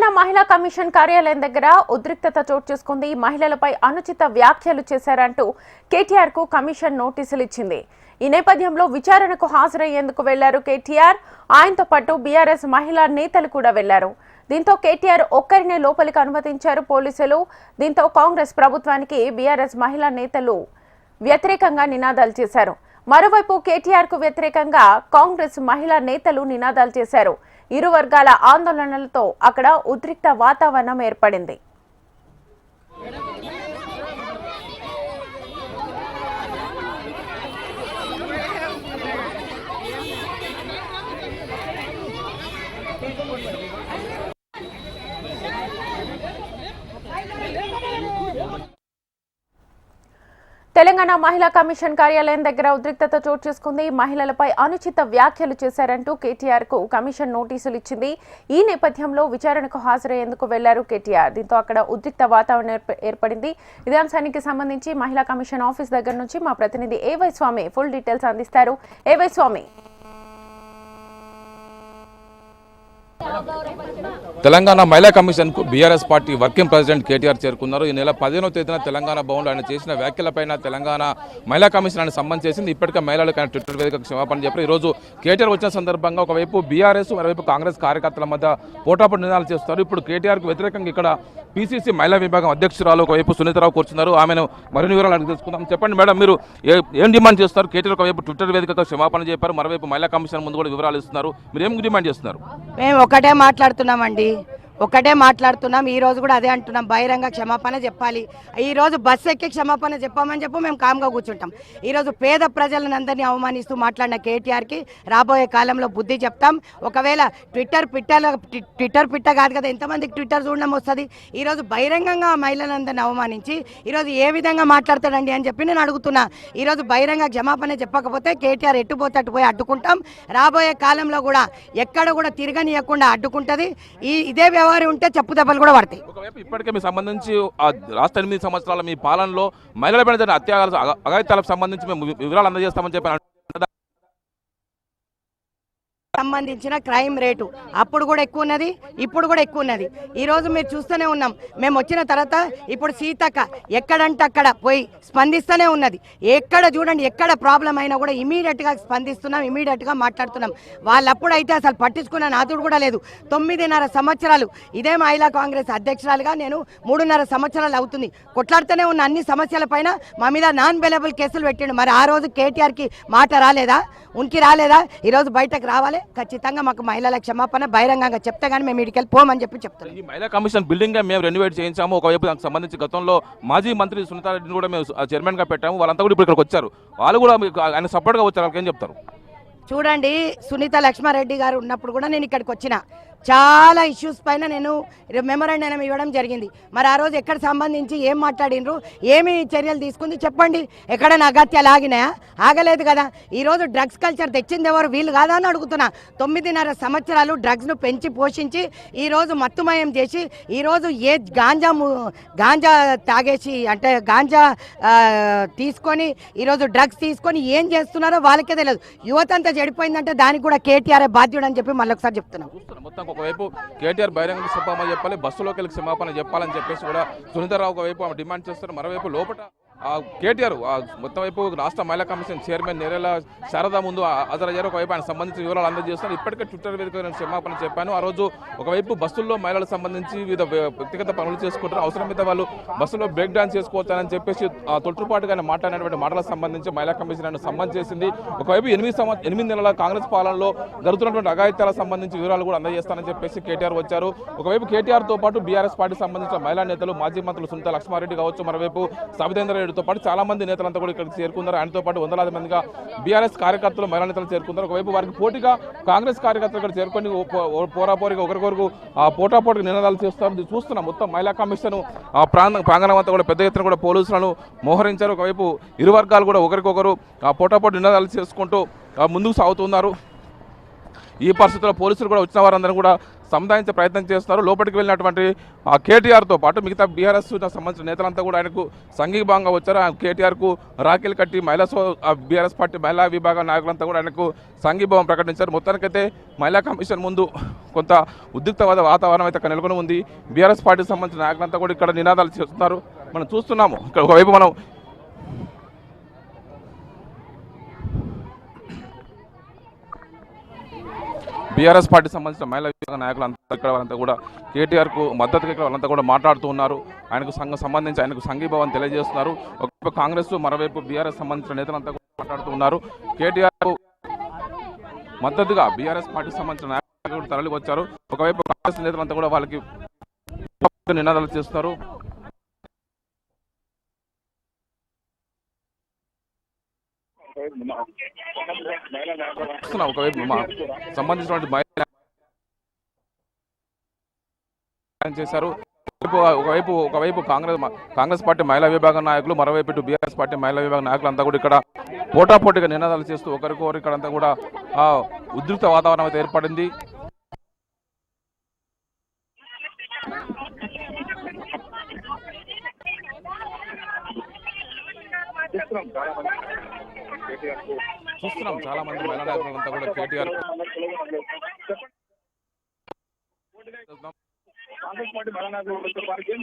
తెలంగాణ మహిళా కమిషన్ కార్యాలయం దగ్గర ఉద్రిక్తత చోటు చేసుకుంది. మహిళలపై అనుచిత వ్యాఖ్యలు చేశారంటూ కేటీఆర్కు కమిషన్ నోటీసులు ఇచ్చింది. ఈ నేపథ్యంలో విచారణకు హాజరయ్యేందుకు వెళ్ళారు కేటీఆర్. ఆయనతో పాటు బీఆర్ఎస్ మహిళా నేతలు కూడా వెళ్ళారు. దీంతో కేటీఆర్ ఒక్కరినే లోపలికి అనుమతించారు పోలీసులు. దీంతో కాంగ్రెస్ ప్రభుత్వానికి బీఆర్ఎస్ మహిళా నేతలు వ్యతిరేకంగా నినాదాలు చేశారు. మరోవైపు కేటీఆర్కు వ్యతిరేకంగా కాంగ్రెస్ మహిళా నేతలు నినాదాలు చేశారు. ఇరు వర్గాల ఆందోళనలతో అక్కడ ఉద్రిక్త వాతావరణం ఏర్పడింది. తెలంగాణ మహిళా కమిషన్ కార్యాలయం దగ్గర ఉద్రిక్తత చోటు చేసుకుంది. మహిళలపై అనుచిత వ్యాఖ్యలు చేశారంటూ కేటీఆర్కు కమిషన్ నోటీసులు ఇచ్చింది. ఈ నేపథ్యంలో విచారణకు హాజరయ్యేందుకు వెళ్ళారు కేటీఆర్. దీంతో అక్కడ ఉద్రిక్త వాతావరణం ఏర్ప- ఏర్పడింది. ఇదే అంశానికి సంబంధించి మహిళా కమిషన్ ఆఫీస్ దగ్గర నుంచి మా ప్రతినిధి ఏవై స్వామి ఫుల్ డీటెయిల్స్ అందిస్తారు. ఏవై స్వామి. తెలంగాణ మహిళా కమిషన్కు BRS party working president KTR చేరుకున్నారు. ఈ నెల పదిహేనో తేదీన తెలంగాణ భవన్లో ఆయన చేసిన వ్యాఖ్యలపైన తెలంగాణ మహిళా కమిషన్ ఆయన సంబంధం చేసింది ఇప్పటికే మహిళలకు ఆయన ట్విట్టర్ వేదిక క్షమాపణ చెప్పారు. ఈరోజు రోజు కేటీఆర్ వచ్చిన సందర్భంగా ఒకవైపు బీఆర్ఎస్ మరోవైపు కాంగ్రెస్ కార్యకర్తల మధ్య పోటాపోటీ నిర్ణయాలు చేస్తారు ఇప్పుడు కేటీఆర్కు వ్యతిరేకంగా ఇక్కడ పీసీసీ మహిళా విభాగం అధ్యక్షురాలు ఒకవైపు సునీతరావు కూర్చున్నారు. ఆమెను మరిన్ని వివరాలు అడిగి తెలుసుకుందాం. చెప్పండి మేడం మీరు ఏం డిమాండ్ చేస్తారు కేటీఆర్ ఒకవైపు ట్విట్టర్ వేదికతో క్షమాపణ చెప్పారు. మరోవైపు మహిళా కమిషన్ ముందు కూడా వివరాలు ఇస్తున్నారు. మీరు ఏం డిమాండ్ చేస్తున్నారు? మేము ఒకటే మాట్లాడుతున్నామండి. ఒకటే మాట్లాడుతున్నాం ఈ రోజు కూడా అదే అంటున్నాం. బహిరంగ క్షమాపణ చెప్పాలి. ఈ రోజు బస్సు ఎక్కి క్షమాపణ చెప్పామని చెప్పి మేము కామ్గా కూర్చుంటాం. ఈ రోజు పేద ప్రజలను అందరినీ అవమానిస్తూ మాట్లాడిన కేటీఆర్కి రాబోయే కాలంలో బుద్ధి చెప్తాం. ఒకవేళ ట్విట్టర్ పిట్టర్ ట్విట్టర్ పిట్ట కాదు కదా ఎంతమందికి ట్విట్టర్ చూడడం వస్తుంది? ఈ రోజు బహిరంగంగా మహిళలందరినీ అవమానించి ఈరోజు ఏ విధంగా మాట్లాడతాడండి అని చెప్పి నేను అడుగుతున్నా. ఈరోజు బహిరంగ క్షమాపణ చెప్పకపోతే కేటీఆర్ ఎట్టుపోతే అటు పోయి అడ్డుకుంటాం. రాబోయే కాలంలో కూడా ఎక్కడ కూడా తిరగనియకుండా అడ్డుకుంటుంది. ఈ ఇదే వ్యవహారం ఉంటే చెప్పు దెబ్బలు కూడా పడతాయి. ఒకవైపు ఇప్పటికే మీ సంబంధించి ఆ రాష్ట్ర ఎనిమిది సంవత్సరాల మీ పాలనలో మహిళలపైన జరిగిన అత్యాచారాలు అగాయితాలకు సంబంధించి మేము వివరాలు అందజేస్తామని చెప్పి సంబంధించిన క్రైమ్ రేటు. అప్పుడు కూడా ఎక్కువ ఉన్నది ఇప్పుడు కూడా ఎక్కువ ఉన్నది. ఈరోజు మీరు చూస్తూనే ఉన్నాం మేము వచ్చిన తర్వాత ఇప్పుడు సీతక్క ఎక్కడంటే అక్కడ పోయి స్పందిస్తూనే ఉన్నది. ఎక్కడ చూడండి ఎక్కడ ప్రాబ్లం అయినా కూడా ఇమీడియట్గా స్పందిస్తున్నాం ఇమీడియట్గా మాట్లాడుతున్నాం. వాళ్ళప్పుడు అయితే అసలు పట్టించుకున్న నాతుడు కూడా లేదు. తొమ్మిదిన్నర సంవత్సరాలు ఇదే మహిళా కాంగ్రెస్ అధ్యక్షురాలుగా నేను మూడున్నర సంవత్సరాలు అవుతుంది. కొట్లాడుతూనే ఉన్న అన్ని సమస్యల పైన మా మీద నాన్ బెలబుల్ కేసులు పెట్టిండు. మరి ఆ రోజు కేటీఆర్కి మాట రాలేదా? ఉనికి రాలేదా? ఈరోజు బయటకు రావాలి? ఖచ్చితంగా మాకు మహిళల క్షమాపణ బహిరంగంగా చెప్తే కానీ మేము ఇడికెళ్ళి పోమని చెప్పి చెప్తున్నాం. ఈ మహిళా కమిషన్ బిల్డింగ్ మేము రెన్యువేట్ చేయించాము. ఒకవైపు దానికి సంబంధించి గతంలో మాజీ మంత్రి సునీతారెడ్డిని కూడా మేము చైర్మన్గా పెట్టాము. వాళ్ళంతా కూడా ఇప్పుడు ఇక్కడికి వచ్చారు. వాళ్ళు కూడా ఆయన సపోర్ట్గా వచ్చారు. వాళ్ళకి ఏం చెప్తారు? చూడండి సునీత లక్ష్మారెడ్డి గారు ఉన్నప్పుడు కూడా నేను ఇక్కడికి వచ్చిన. చాలా ఇష్యూస్ పైన నేను మెమరాండం ఇవ్వడం జరిగింది. మరి ఆ రోజు ఎక్కడ సంబంధించి ఏం మాట్లాడినరు ఏమి చర్యలు తీసుకుంది? చెప్పండి. ఎక్కడ అగత్యాలు ఆగినాయా? ఆగలేదు కదా. ఈరోజు డ్రగ్స్ కల్చర్ తెచ్చింది ఎవరు? వీళ్ళు కాదా అని అడుగుతున్నా. తొమ్మిదిన్నర సంవత్సరాలు డ్రగ్స్ను పెంచి పోషించి ఈరోజు మత్తుమయం చేసి ఈరోజు ఏ గాంజా గాంజా తాగేసి అంటే గాంజా తీసుకొని ఈరోజు డ్రగ్స్ తీసుకొని ఏం చేస్తున్నారో వాళ్ళకే తెలియదు. యువత అంతా చెడిపోయిందంటే దానికి కూడా కేటీఆర్ బాధ్యుడు అని చెప్పి మళ్ళీ ఒకసారి చెప్తున్నాం ఒకవైపు కేటీఆర్ బహిరంగ సభ చెప్పాలి బస్సులోకి వెళ్ళి క్షమాపణ చెప్పాలని చెప్పేసి కూడా సునీతారావు ఒకవైపు ఆమె డిమాండ్ చేస్తారు మరోవైపు లోపల కేటీఆర్ మొత్తం వైపు రాష్ట్ర మహిళా కమిషన్ చైర్మన్ నేరేల శారద ముందు హాజరయ్యారు. ఒకవైపు ఆయన సంబంధించిన వివరాలు అందజేస్తున్నారు. ఇప్పటికే ట్విట్టర్ వేదిక నేను క్షమాపణ చెప్పాను. ఆ రోజు ఒకవైపు బస్సుల్లో మహిళలకు సంబంధించి వివిధ వ్యక్తిగత పనులు చేసుకుంటారు అవసరమైతే వాళ్ళు బస్సులో బ్రేక్ డాన్స్ చేసుకోవచ్చారని చెప్పేసి ఆ తొట్టుపాటుగా ఆయన మాట్లాడినటువంటి మాటలకు సంబంధించి మహిళా కమిషన్ ఆయన సంబంధం చేసింది. ఒకవైపు ఎనిమిది సంవత్సరం ఎనిమిది నెలల కాంగ్రెస్ పాలనలో జరుగుతున్నటువంటి అఘాయిత్యాలకు సంబంధించి వివరాలు కూడా అందజేస్తానని చెప్పేసి కేటీఆర్ వచ్చారు. ఒకవైపు కేటీఆర్తో పాటు బీఆర్ఎస్ పార్టీకి సంబంధించిన మహిళా నేతలు మాజీ మంత్రులు సునీత లక్ష్మారెడ్డి కావచ్చు. మరోవైపు సబితేంద్ర నాయుడుతో పాటు చాలా మంది నేతలంతా కూడా ఇక్కడికి చేరుకున్నారు. ఆయనతో పాటు వందలాది మందిగా బీఆర్ఎస్ కార్యకర్తలు మహిళా నేతలు చేరుకున్నారు. ఒకవైపు వారికి పోటీగా కాంగ్రెస్ కార్యకర్తలు ఇక్కడ చేరుకొని పో- పోరాపోరిగా ఒకరికొరకు ఆ పోటాపోటీకి నినాదాలు చేస్తాం చూస్తున్నాం. మొత్తం మహిళా కమిషన్ ఆ ప్రాంగ ప్రాంగణం అంతా కూడా పెద్ద ఎత్తున కూడా పోలీసులను మోహరించారు. ఒకవైపు ఇరు వర్గాలు కూడా ఒకరికొకరు ఆ పోటాపోటీ నినాదాలు చేసుకుంటూ ముందుకు సాగుతున్నారు. ఈ పరిస్థితుల్లో పోలీసులు కూడా వచ్చిన వారందరూ కూడా సంధానించే ప్రయత్నం చేస్తున్నారు. లోపలికి వెళ్ళినటువంటి ఆ కేటీఆర్తో పాటు మిగతా బీఆర్ఎస్ సంబంధించిన నేతలంతా కూడా ఆయనకు సంఘీభావంగా వచ్చారు. కేటీఆర్కు రాఖీలు కట్టి మహిళా బీఆర్ఎస్ పార్టీ మహిళా విభాగ నాయకులంతా కూడా ఆయనకు సంఘీభావం ప్రకటించారు. మొత్తానికైతే మహిళా కమిషన్ ముందు కొంత ఉద్రిక్తవాద వాతావరణం అయితే అక్కడ నెలకొని ఉంది బీఆర్ఎస్ పార్టీకి సంబంధించిన నాయకులంతా కూడా ఇక్కడ నినాదాలు చేస్తున్నారు. మనం చూస్తున్నాము. ఇక్కడ ఒకవైపు మనం బీఆర్ఎస్ పార్టీ సంబంధించిన మహిళా విభాగ నాయకులు అంతా ఇక్కడ వాళ్ళంతా కూడా కేటీఆర్కు మద్దతుగా ఇక్కడ వాళ్ళంతా కూడా మాట్లాడుతూ ఉన్నారు. ఆయనకు సంఘ సంబంధించి ఆయనకు సంఘీభావం తెలియజేస్తున్నారు. ఒకవైపు కాంగ్రెస్ మరోవైపు బీఆర్ఎస్ సంబంధించిన నేతలంతా కూడా మాట్లాడుతూ ఉన్నారు. కేటీఆర్కు మద్దతుగా బీఆర్ఎస్ పార్టీకి సంబంధించిన నాయకులు తరలి వచ్చారు ఒకవైపు కాంగ్రెస్ నేతలంతా కూడా వాళ్ళకి నినాదాలు చేస్తున్నారు. ఒకవైపు సంబంధించినటువంటి మహిళా చేశారు? ఒకవైపు- ఒకవైపు కాంగ్రెస్ కాంగ్రెస్ పార్టీ మహిళా విభాగం నాయకులు మరోవైపు ఇటు బీఆర్ఎస్ పార్టీ మహిళా విభాగం నాయకులు అంతా కూడా ఇక్కడ పోటాపోటీగా నినాదాలు చేస్తూ ఒకరికొకరు ఇక్కడంతా కూడా ఆ ఉద్రిక్త వాతావరణం అయితే ఏర్పడింది. చూస్తున్నాం చాలా మంది. మహిళా నాయకులంతా కూడా కేటీఆర్ కాంగ్రెస్ పార్టీ బల నాయకులు వారికి ఏం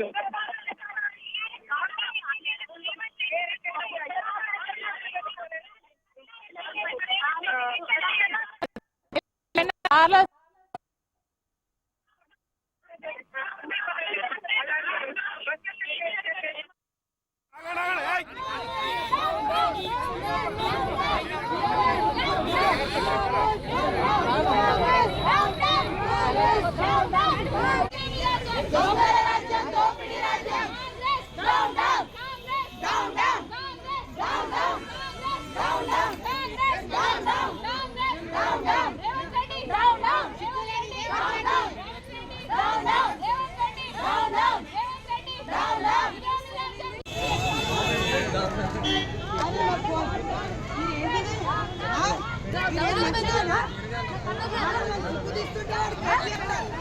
లేదు.